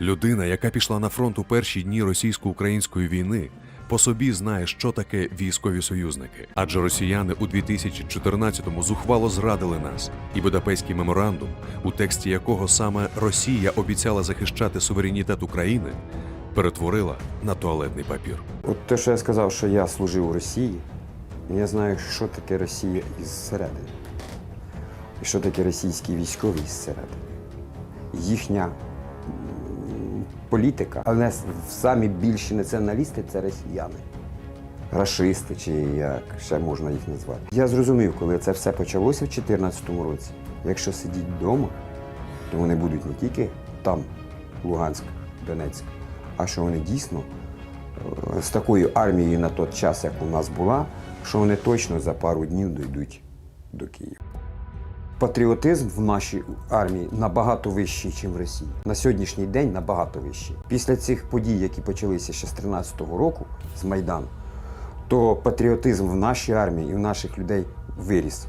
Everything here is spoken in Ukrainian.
Людина, яка пішла на фронт у перші дні російсько-української війни, по собі знає, що таке військові союзники. Адже росіяни у 2014-му зухвало зрадили нас, і Будапештський меморандум, у тексті якого саме Росія обіцяла захищати суверенітет України, перетворила на туалетний папір. От те, що я сказав, що я служив у Росії, я знаю, що таке Росія із середини. І що таке російські військові із середини. Їхня політика, але самі більші націоналісти це росіяни. Рашисти, чи як ще можна їх назвати. Я зрозумів, коли це все почалося в 2014 році. Якщо сидіть вдома, то вони будуть не тільки там, Луганськ, Донецьк, а що вони дійсно е, з такою армією на той час, як у нас була, що вони точно за пару днів дійдуть до Києва. Патріотизм в нашій армії набагато вищий, ніж в Росії. На сьогоднішній день набагато вищий. Після цих подій, які почалися ще з 13-го року, з Майдану, то патріотизм в нашій армії і в наших людей виріс.